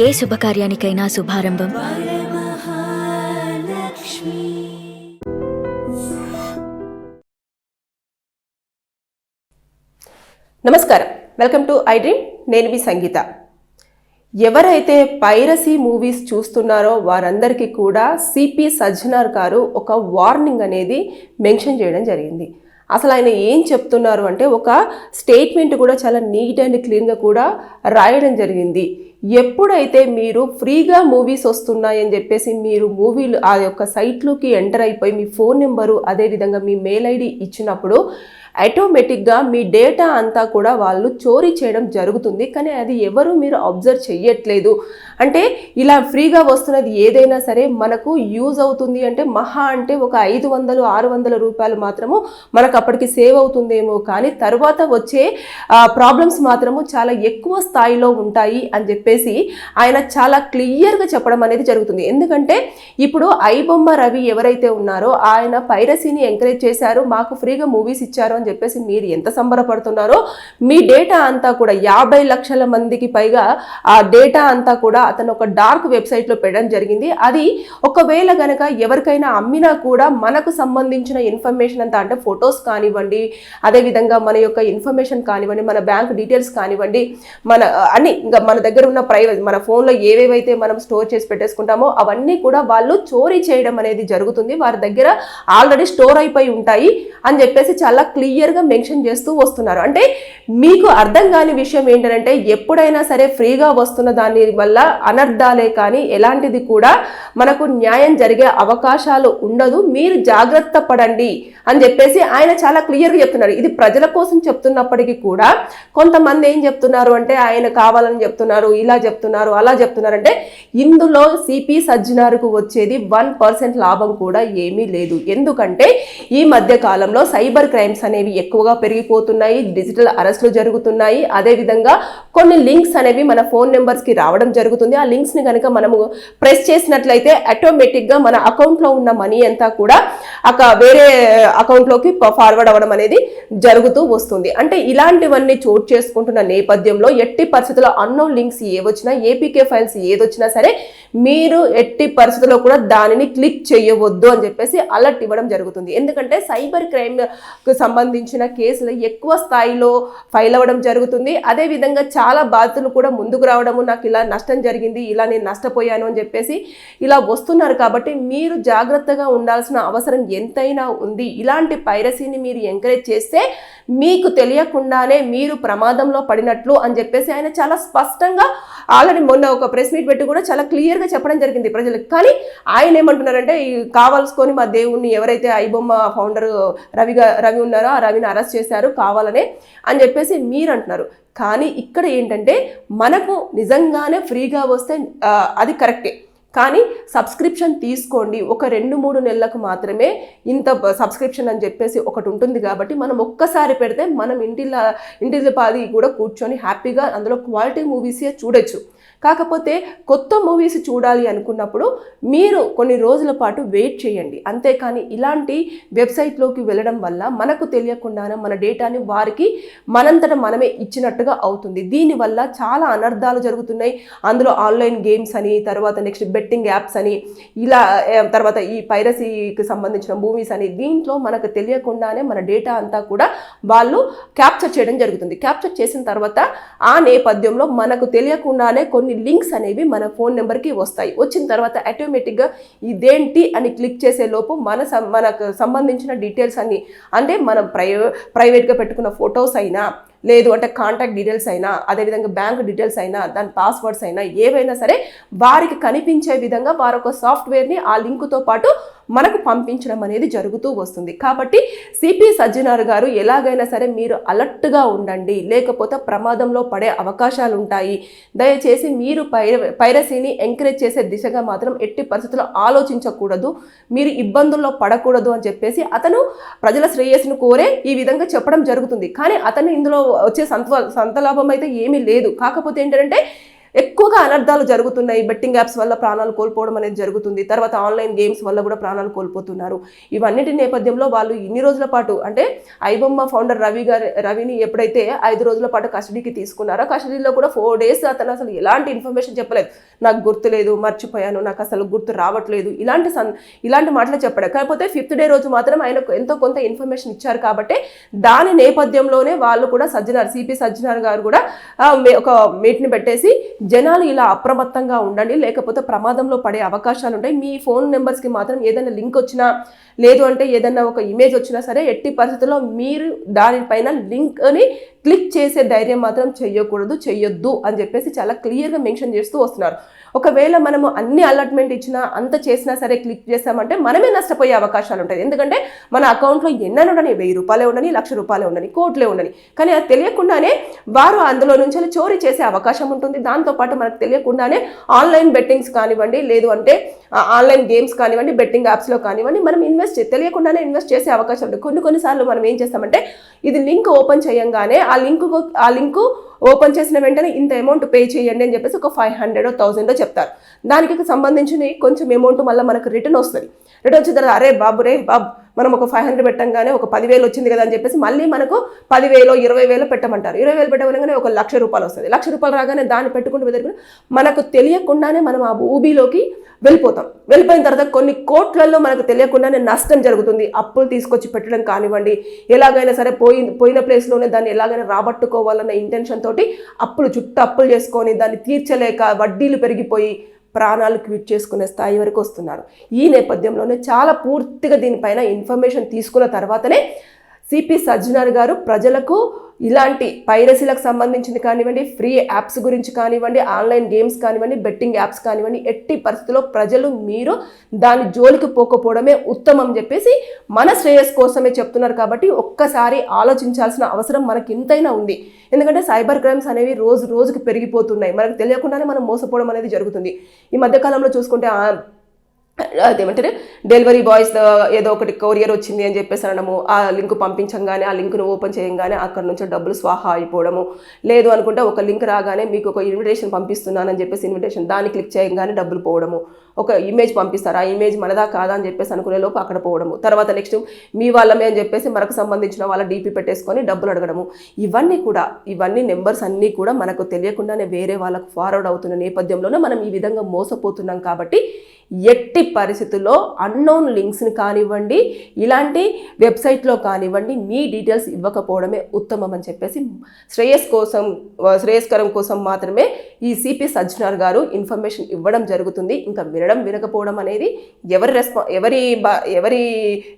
ఏ శుభకార్యానికైనా శుభారంభం. నమస్కారం. Welcome to I dream. నేను మీ సంగీత. ఎవరైతే పైరసీ మూవీస్ చూస్తున్నారో వారందరికీ కూడా సిపి సజ్జనార్ గారు ఒక వార్నింగ్ అనేది మెన్షన్ చేయడం జరిగింది. అసలు ఆయన ఏం చెప్తున్నారు అంటే ఒక స్టేట్మెంట్ కూడా చాలా నీట్ అండ్ క్లీన్గా కూడా రాయడం జరిగింది. ఎప్పుడైతే మీరు ఫ్రీగా మూవీస్ వస్తున్నాయని చెప్పేసి మీరు మూవీలు ఆ యొక్క సైట్లోకి ఎంటర్ అయిపోయి మీ ఫోన్ నెంబరు అదేవిధంగా మీ మెయిల్ ఐడి ఇచ్చినప్పుడు ఆటోమేటిక్గా మీ డేటా అంతా కూడా వాళ్ళు చోరీ చేయడం జరుగుతుంది. కానీ అది ఎవరు మీరు అబ్జర్వ్ చెయ్యట్లేదు. అంటే ఇలా ఫ్రీగా వస్తున్నది ఏదైనా సరే మనకు యూజ్ అవుతుంది అంటే మహా అంటే ఒక ఐదు వందలు ఆరు వందల రూపాయలు మాత్రము మనకు అప్పటికి సేవ్ అవుతుందేమో. కానీ తర్వాత వచ్చే ప్రాబ్లమ్స్ మాత్రము చాలా ఎక్కువ స్థాయిలో ఉంటాయి అని చెప్పి చెప్పేసి ఆయన చాలా క్లియర్గా చెప్పడం అనేది జరుగుతుంది. ఎందుకంటే ఇప్పుడు ఐబొమ్మ రవి ఎవరైతే ఉన్నారో ఆయన పైరసీని ఎంకరేజ్ చేశారు మాకు ఫ్రీగా మూవీస్ ఇచ్చారు అని చెప్పేసి మీరు ఎంత సంబరపడుతున్నారో మీ డేటా అంతా కూడా యాభై లక్షల మందికి పైగా ఆ డేటా అంతా కూడా అతను ఒక డార్క్ వెబ్సైట్లో పెట్టడం జరిగింది. అది ఒకవేళ గనక ఎవరికైనా అమ్మినా కూడా మనకు సంబంధించిన ఇన్ఫర్మేషన్ అంతా అంటే ఫొటోస్ కానివ్వండి అదేవిధంగా మన యొక్క ఇన్ఫర్మేషన్ కానివ్వండి మన బ్యాంక్ డీటెయిల్స్ కానివ్వండి మన అన్ని ఇంకా మన దగ్గర ఉన్న ప్రైవేట్ మన ఫోన్లో ఏవేవైతే మనం స్టోర్ చేసి పెట్టేసుకుంటామో అవన్నీ కూడా వాళ్ళు చోరీ చేయడం అనేది జరుగుతుంది. వారి దగ్గర ఆల్రెడీ స్టోర్ అయిపోయి ఉంటాయి అని చెప్పేసి చాలా క్లియర్గా మెన్షన్ చేస్తూ వస్తున్నారు. అంటే మీకు అర్థం కాని విషయం ఏంటంటే ఎప్పుడైనా సరే ఫ్రీగా వస్తున్న దాని వల్ల అనర్థాలే కానీ ఎలాంటిది కూడా మనకు న్యాయం జరిగే అవకాశాలు ఉండదు. మీరు జాగ్రత్త పడండి అని చెప్పేసి ఆయన చాలా క్లియర్గా చెప్తున్నారు. ఇది ప్రజల కోసం చెప్తున్నప్పటికీ కూడా కొంతమంది ఏం చెప్తున్నారు అంటే ఆయన కావాలని చెప్తున్నారు ఇలా చెప్తున్నారు అలా చెప్తున్నారు అంటే ఇందులో సిపి సజ్జనార్కు వచ్చేది వన్ పర్సెంట్ లాభం కూడా ఏమీ లేదు. ఎందుకంటే ఈ మధ్య కాలంలో సైబర్ క్రైమ్స్ అనేవి ఎక్కువగా పెరిగిపోతున్నాయి డిజిటల్ అరెస్టులు జరుగుతున్నాయి. అదేవిధంగా కొన్ని లింక్స్ అనేవి మన ఫోన్ నెంబర్స్కి రావడం జరుగుతుంది. ఆ లింక్స్ని కనుక మనము ప్రెస్ చేసినట్లయితే ఆటోమేటిక్గా మన అకౌంట్లో ఉన్న మనీ అంతా కూడా అక వేరే అకౌంట్లోకి ఫార్వర్డ్ అవ్వడం అనేది జరుగుతూ వస్తుంది. అంటే ఇలాంటివన్నీ చోటు చేసుకుంటున్న నేపథ్యంలో ఎట్టి పరిస్థితుల్లో అన్నో లింక్స్ ఏ ఏవొచ్చినా ఏపీకే ఫైల్స్ ఏదొచ్చినా సరే మీరు ఎట్టి పరిస్థితుల్లో కూడా దానిని క్లిక్ చేయవద్దు అని చెప్పేసి అలర్ట్ ఇవ్వడం జరుగుతుంది. ఎందుకంటే సైబర్ క్రైమ్కు సంబంధించిన కేసులు ఎక్కువ స్థాయిలో ఫైల్ అవ్వడం జరుగుతుంది. అదేవిధంగా చాలా బాధితులు కూడా ముందుకు రావడము నాకు ఇలా నష్టం జరిగింది ఇలా నేను నష్టపోయాను అని చెప్పేసి ఇలా వస్తున్నారు కాబట్టి మీరు జాగ్రత్తగా ఉండాల్సిన అవసరం ఎంతైనా ఉంది. ఇలాంటి పైరసీని మీరు ఎంకరేజ్ చేస్తే మీకు తెలియకుండానే మీరు ప్రమాదంలో పడినట్లు అని చెప్పేసి ఆయన చాలా స్పష్టంగా ఆల్రెడీ మొన్న ఒక ప్రెస్ మీట్ పెట్టి కూడా చాలా క్లియర్గా చెప్పడం జరిగింది ప్రజలకు. కానీ ఆయన ఏమంటున్నారంటే ఈ కావాల్సుకొని మా దేవుణ్ణి ఎవరైతే ఐబొమ్మ ఫౌండర్ రవిగా రవి ఉన్నారో ఆ రవిని అరెస్ట్ చేశారు కావాలనే అని చెప్పేసి మీరు అంటున్నారు. కానీ ఇక్కడ ఏంటంటే మనకు నిజంగానే ఫ్రీగా వస్తే అది కరెక్టే కానీ సబ్స్క్రిప్షన్ తీసుకోండి. ఒక రెండు మూడు నెలలకు మాత్రమే ఇంత సబ్స్క్రిప్షన్ అని చెప్పేసి ఒకటి ఉంటుంది కాబట్టి మనం ఒక్కసారి పెడితే మనం ఇంటిలో ఇంటి పాది కూడా కూర్చొని హ్యాపీగా అందులో క్వాలిటీ మూవీసే చూడొచ్చు. కాకపోతే కొత్త మూవీస్ చూడాలి అనుకున్నప్పుడు మీరు కొన్ని రోజుల పాటు వెయిట్ చేయండి. అంతేకాని ఇలాంటి వెబ్సైట్లోకి వెళ్ళడం వల్ల మనకు తెలియకుండానే మన డేటాని వారికి మనంతట మనమే ఇచ్చినట్టుగా అవుతుంది. దీనివల్ల చాలా అనర్థాలు జరుగుతున్నాయి. అందులో ఆన్లైన్ గేమ్స్ అని తర్వాత నెక్స్ట్ బెట్టింగ్ యాప్స్ అని ఇలా తర్వాత ఈ పైరసీకి సంబంధించిన మూవీస్ అని దీంట్లో మనకు తెలియకుండానే మన డేటా అంతా కూడా వాళ్ళు క్యాప్చర్ చేయడం జరుగుతుంది. క్యాప్చర్ చేసిన తర్వాత ఆ నేపథ్యంలో మనకు తెలియకుండానే కొన్ని లింక్స్ అనేవి మన ఫోన్ నెంబర్కి వస్తాయి. వచ్చిన తర్వాత ఆటోమేటిక్గా ఇదేంటి అని క్లిక్ చేసే లోపు మన సం- మనకు సంబంధించిన డీటెయిల్స్ అన్ని అంటే మనం ప్రై ప్రైవేట్గా పెట్టుకున్న ఫొటోస్ అయినా లేదు అంటే కాంటాక్ట్ డీటెయిల్స్ అయినా అదేవిధంగా బ్యాంక్ డీటెయిల్స్ అయినా దాని పాస్వర్డ్స్ అయినా ఏవైనా సరే వారికి కనిపించే విధంగా వారి ఒక సాఫ్ట్వేర్ని ఆ లింకుతో పాటు మనకు పంపించడం అనేది జరుగుతూ వస్తుంది. కాబట్టి సిపి సజ్జనార్ గారు ఎలాగైనా సరే మీరు అలర్ట్గా ఉండండి. లేకపోతే ప్రమాదంలో పడే అవకాశాలు ఉంటాయి. దయచేసి మీరు పైర పైరసీని ఎంకరేజ్ చేసే దిశగా మాత్రం ఎట్టి పరిస్థితుల్లో ఆలోచించకూడదు. మీరు ఇబ్బందుల్లో పడకూడదు అని చెప్పేసి అతను ప్రజల శ్రేయస్సును కోరే ఈ విధంగా చెప్పడం జరుగుతుంది. కానీ అతను ఇందులో వచ్చే సంత సంత లాభం అయితే ఏమీ లేదు. కాకపోతే ఏంటంటే ఎక్కువగా అనర్థాలు జరుగుతున్నాయి. బెట్టింగ్ యాప్స్ వల్ల ప్రాణాలు కోల్పోవడం అనేది జరుగుతుంది. తర్వాత ఆన్లైన్ గేమ్స్ వల్ల కూడా ప్రాణాలు కోల్పోతున్నారు. ఇవన్నిటి నేపథ్యంలో వాళ్ళు ఇన్ని రోజుల పాటు అంటే ఐబొమ్మ ఫౌండర్ రవి గారి రవిని ఎప్పుడైతే ఐదు రోజుల పాటు కస్టడీకి తీసుకున్నారో కస్టడీలో కూడా ఫోర్ డేస్ అతను అసలు ఎలాంటి ఇన్ఫర్మేషన్ చెప్పలేదు. నాకు గుర్తులేదు మర్చిపోయాను నాకు అసలు గుర్తు రావట్లేదు. ఇలాంటి సన్ ఇలాంటి మాటలు చెప్పాడు. కాకపోతే ఫిఫ్త్ డే రోజు మాత్రం ఆయనకు ఎంతో కొంత ఇన్ఫర్మేషన్ ఇచ్చారు కాబట్టి దాని నేపథ్యంలోనే వాళ్ళు కూడా సజ్జనార్ సిపి సజ్జనార్ గారు కూడా ఒక మీట్ని పెట్టేసి జనాలు ఇలా అప్రమత్తంగా ఉండండి లేకపోతే ప్రమాదంలో పడే అవకాశాలు ఉంటాయి మీ ఫోన్ నెంబర్స్కి మాత్రం ఏదైనా లింక్ వచ్చినా లేదు అంటే ఏదైనా ఒక ఇమేజ్ వచ్చినా సరే ఎట్టి పరిస్థితుల్లో మీరు దానిపైన లింక్ని క్లిక్ చేసే ధైర్యం మాత్రం చేయకూడదు చేయొద్దు అని చెప్పేసి చాలా క్లియర్గా మెన్షన్ చేస్తూ వస్తున్నారు. ఒకవేళ మనము అన్ని అలాట్మెంట్ ఇచ్చినా అంత చేసినా సరే క్లిక్ చేస్తామంటే మనమే నష్టపోయే అవకాశాలు ఉంటాయి. ఎందుకంటే మన అకౌంట్లో ఎన్నైనా ఉండని వెయ్యి రూపాయలే ఉండని లక్ష రూపాయలే ఉండని కోట్లే ఉండని. కానీ అది తెలియకుండానే వారు అందులో నుంచి చోరీ చేసే అవకాశం ఉంటుంది. దాంతోపాటు మనకు తెలియకుండానే ఆన్లైన్ బెట్టింగ్స్ కానివ్వండి లేదు అంటే ఆన్లైన్ గేమ్స్ కానివ్వండి బెట్టింగ్ యాప్స్లో కానివ్వండి మనం ఇన్వెస్ట్ చే- తెలియకుండానే ఇన్వెస్ట్ చేసే అవకాశం ఉంటుంది. కొన్ని కొన్నిసార్లు మనం ఏం చేస్తామంటే ఇది లింక్ ఓపెన్ చేయంగానే ఆ లింక్ ఆ లింక్ ఓపెన్ చేసిన వెంటనే ఇంత అమౌంట్ పే చేయండి అని చెప్పేసి ఒక ఫైవ్ హండ్రెడ్ థౌసండ్ చెప్తారు. దానికి సంబంధించిన కొంచెం అమౌంట్ మళ్ళీ మనకు రిటర్న్ వస్తుంది. రిటర్న్ వచ్చిన తర్వాత అరే బాబు రే బాబు మనం ఒక ఫైవ్ హండ్రెడ్ పెట్టంగానే ఒక పదివేలు వచ్చింది కదా అని చెప్పేసి మళ్ళీ మనకు పదివేలు ఇరవై వేలు పెట్టమంటారు. ఇరవై వేలు పెట్టగానే ఒక లక్ష రూపాయలు వస్తుంది. లక్ష రూపాయలు రాగానే దాన్ని పెట్టుకుంటూ వెతుకుని మనకు తెలియకుండానే మనం ఆ ఊబీలోకి వెళ్ళిపోతాం. వెళ్ళిపోయిన తర్వాత కొన్ని కోట్లలో మనకు తెలియకుండానే నష్టం జరుగుతుంది. అప్పులు తీసుకొచ్చి పెట్టడం కానివ్వండి ఎలాగైనా సరే పోయి పోయిన ప్లేస్లోనే దాన్ని ఎలాగైనా రాబట్టుకోవాలన్న ఇంటెన్షన్ తోటి అప్పులు చుట్టూ అప్పులు చేసుకొని దాన్ని తీర్చలేక వడ్డీలు పెరిగిపోయి ప్రాణాలు క్విట్ చేసుకునే స్థాయి వరకు వస్తున్నారు. ఈ నేపథ్యంలోనే చాలా పూర్తిగా దీనిపైన ఇన్ఫర్మేషన్ తీసుకున్న తర్వాతనే సిపి సజ్జనార్ గారు ప్రజలకు ఇలాంటి పైరసీలకు సంబంధించింది కానివ్వండి ఫ్రీ యాప్స్ గురించి కానివ్వండి ఆన్లైన్ గేమ్స్ కానివ్వండి బెట్టింగ్ యాప్స్ కానివ్వండి ఎట్టి పరిస్థితుల్లో ప్రజలు మీరు దాని జోలికి పోకపోవడమే ఉత్తమం చెప్పేసి మన శ్రేయస్ కోసమే చెప్తున్నారు కాబట్టి ఒక్కసారి ఆలోచించాల్సిన అవసరం మనకి ఇంతైనా ఉంది. ఎందుకంటే సైబర్ క్రైమ్స్ అనేవి రోజు రోజుకి పెరిగిపోతున్నాయి. మనకు తెలియకుండానే మనం మోసపోవడం అనేది జరుగుతుంది. ఈ మధ్యకాలంలో చూసుకుంటే అదేమంటారు? డెలివరీ బాయ్స్ ఏదో ఒకటి కొరియర్ వచ్చింది అని చెప్పేసి అనడము ఆ లింక్ పంపించంగానే ఆ లింక్ను ఓపెన్ చేయంగానే అక్కడ నుంచి డబ్బులు స్వాహా అయిపోవడము. లేదు అనుకుంటే ఒక లింక్ రాగానే మీకు ఒక ఇన్విటేషన్ పంపిస్తున్నానని చెప్పేసి ఇన్విటేషన్ దాన్ని క్లిక్ చేయగానే డబ్బులు పోవడము. ఒక ఇమేజ్ పంపిస్తారు? ఆ ఇమేజ్ మనదా కాదా అని చెప్పేసి అనుకునే లోపు అక్కడ పోవడము. తర్వాత నెక్స్ట్ మీ వాళ్ళమే అని చెప్పేసి మనకు సంబంధించిన వాళ్ళ డీపీ పెట్టేసుకొని డబ్బులు అడగడము. ఇవన్నీ కూడా ఇవన్నీ నెంబర్స్ అన్నీ కూడా మనకు తెలియకుండానే వేరే వాళ్ళకు ఫార్వర్డ్ అవుతున్న నేపథ్యంలోనే మనం ఈ విధంగా మోసపోతున్నాం కాబట్టి ఎట్టి పరిస్థితుల్లో అన్నోన్ లింక్స్ని కానివ్వండి ఇలాంటి వెబ్సైట్లో కానివ్వండి మీ డీటెయిల్స్ ఇవ్వకపోవడమే ఉత్తమం అని చెప్పేసి శ్రేయస్ కోసం శ్రేయస్కరం కోసం మాత్రమే ఈ సిపి సజ్జనార్ గారు ఇన్ఫర్మేషన్ ఇవ్వడం జరుగుతుంది. ఇంకా వినడం వినకపోవడం అనేది ఎవరి రెస్పా ఎవరి ఎవరి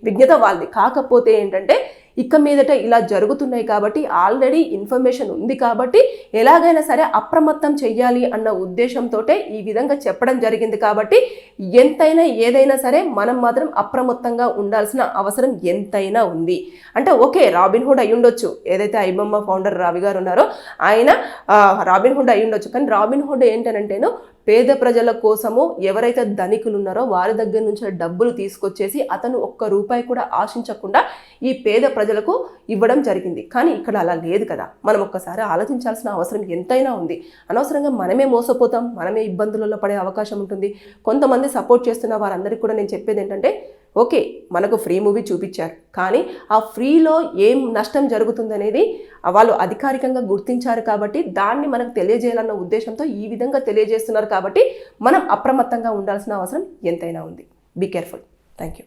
విజ్ఞత వాళ్ళది. కాకపోతే ఏంటంటే ఇక మీదట ఇలా జరుగుతున్నాయి కాబట్టి ఆల్రెడీ ఇన్ఫర్మేషన్ ఉంది కాబట్టి ఎలాగైనా సరే అప్రమత్తం చెయ్యాలి అన్న ఉద్దేశంతో ఈ విధంగా చెప్పడం జరిగింది కాబట్టి ఎంతైనా ఏదైనా సరే మనం మాత్రం అప్రమత్తంగా ఉండాల్సిన అవసరం ఎంతైనా ఉంది. అంటే ఓకే రాబిన్ హుడ్ అయి ఉండొచ్చు. ఏదైతే ఐబమ్మ ఫౌండర్ రావి గారు ఉన్నారో ఆయన రాబిన్హుడ్ రాబిన్ అయి ఉండొచ్చు. కానీ రాబిన్హుడ్ ఏంటనంటేను పేద ప్రజల కోసము ఎవరైతే ధనికులు ఉన్నారో వారి దగ్గర నుంచి డబ్బులు తీసుకొచ్చేసి అతను ఒక్క రూపాయి కూడా ఆశించకుండా ఈ పేద ప్రజలకు ఇవ్వడం జరిగింది. కానీ ఇక్కడ అలా లేదు కదా. మనం ఒక్కసారి ఆలోచించాల్సిన అవసరం ఎంతైనా ఉంది. అనవసరంగా మనమే మోసపోతాం మనమే ఇబ్బందులలో పడే అవకాశం ఉంటుంది. కొంతమంది సపోర్ట్ చేస్తున్న వారందరికీ కూడా నేను చెప్పేది ఏంటంటే ఓకే మనకు ఫ్రీ మూవీ చూపించారు. కానీ ఆ ఫ్రీలో ఏం నష్టం జరుగుతుందనేది వాళ్ళు అధికారికంగా గుర్తించారు కాబట్టి దాన్ని మనకు తెలియజేయాలన్న ఉద్దేశంతో ఈ విధంగా తెలియజేస్తున్నారు కాబట్టి మనం అప్రమత్తంగా ఉండాల్సిన అవసరం ఎంతైనా ఉంది. Be careful thank you